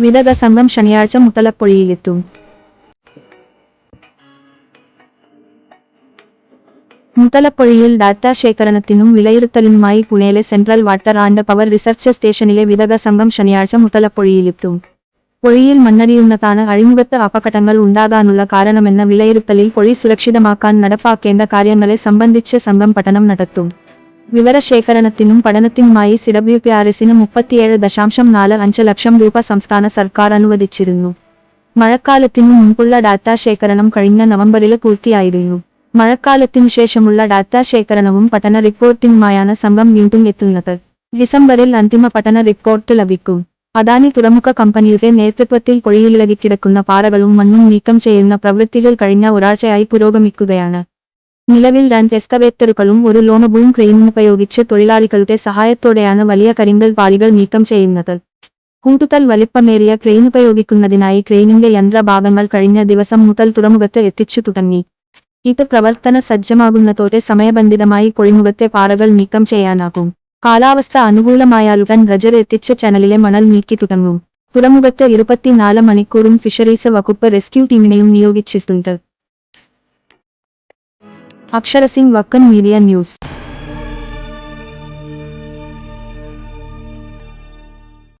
വിദഗ്ധ സംഘം ശനിയാഴ്ച മുത്തലപ്പൊഴിയിലെത്തും മുത്തലപ്പൊഴിയിൽ ഡാറ്റ ശേഖരണത്തിനും വിലയിരുത്തലിനുമായി പുണേലെ central water and power research സ്റ്റേഷനിലെ വിദഗ്ധ സംഘം ശനിയാഴ്ച മുത്തലപ്പൊഴിയിലെത്തും പൊഴിയിൽ മണ്ണടിയുന്നതാണ് അഴിമുഖത്ത് അപകടങ്ങൾ ഉണ്ടാകാനുള്ള കാരണമെന്ന വിലയിരുത്തലിൽ പൊഴി സുരക്ഷിതമാക്കാൻ നടപ്പാക്കേണ്ട കാര്യങ്ങളെ സംബന്ധിച്ച് സംഘം പഠനം നടത്തും വിവരശേഖരണത്തിനും പഠനത്തിനുമായി സി ഡബ്ല്യു പി ആർ എസിന് മുപ്പത്തിയേഴ് ദശാംശം നാല് അഞ്ച് ലക്ഷം രൂപ സംസ്ഥാന സർക്കാർ അനുവദിച്ചിരുന്നു. മഴക്കാലത്തിനു മുൻപുള്ള ഡാറ്റ ശേഖരണം കഴിഞ്ഞ നവംബറിൽ പൂർത്തിയായിരുന്നു. മഴക്കാലത്തിനു ശേഷമുള്ള ഡാറ്റ ശേഖരണവും പഠന റിപ്പോർട്ടിനുമായാണ് സംഘം വീണ്ടും എത്തുന്നത്. ഡിസംബറിൽ അന്തിമ പഠന റിപ്പോർട്ട് ലഭിക്കും. അദാനി തുറമുഖ കമ്പനിയുടെ നേതൃത്വത്തിൽ പൊഴിയിലിളകിക്കിടക്കുന്ന പാറകളും മണ്ണും നീക്കം ചെയ്യുന്ന പ്രവൃത്തികൾ കഴിഞ്ഞ ഒരാഴ്ചയായി പുരോഗമിക്കുകയാണ്. നിലവിൽ രണ്ട് എസ്കവേറ്ററുകളും ഒരു ലോമബും ക്രെയിനും ഉപയോഗിച്ച് തൊഴിലാളികളുടെ സഹായത്തോടെയാണ് വലിയ കരിങ്കൽ പാളികൾ നീക്കം ചെയ്യുന്നത്. കൂട്ടുതൽ വലിപ്പമേറിയ ക്രെയിൻ ഉപയോഗിക്കുന്നതിനായി ക്രെയിനിന്റെ യന്ത്രഭാഗങ്ങൾ കഴിഞ്ഞ ദിവസം മുതൽ തുറമുഖത്ത് എത്തിച്ചു തുടങ്ങി. ഇത് പ്രവർത്തന സജ്ജമാകുന്നതോടെ സമയബന്ധിതമായി പൊഴിമുഖത്തെ പാറകൾ നീക്കം ചെയ്യാനാകും. കാലാവസ്ഥ അനുകൂലമായാലുടൻ റജർ എത്തിച്ച ചാനലിലെ മണൽ നീക്കി തുടങ്ങും. തുറമുഖത്ത് ഇരുപത്തിനാല് മണിക്കൂറും ഫിഷറീസ് വകുപ്പ് റെസ്ക്യൂ ടീമിനെയും നിയോഗിച്ചിട്ടുണ്ട്. అక్షరసింగ్ వక్కన్ మీడియా న్యూస్.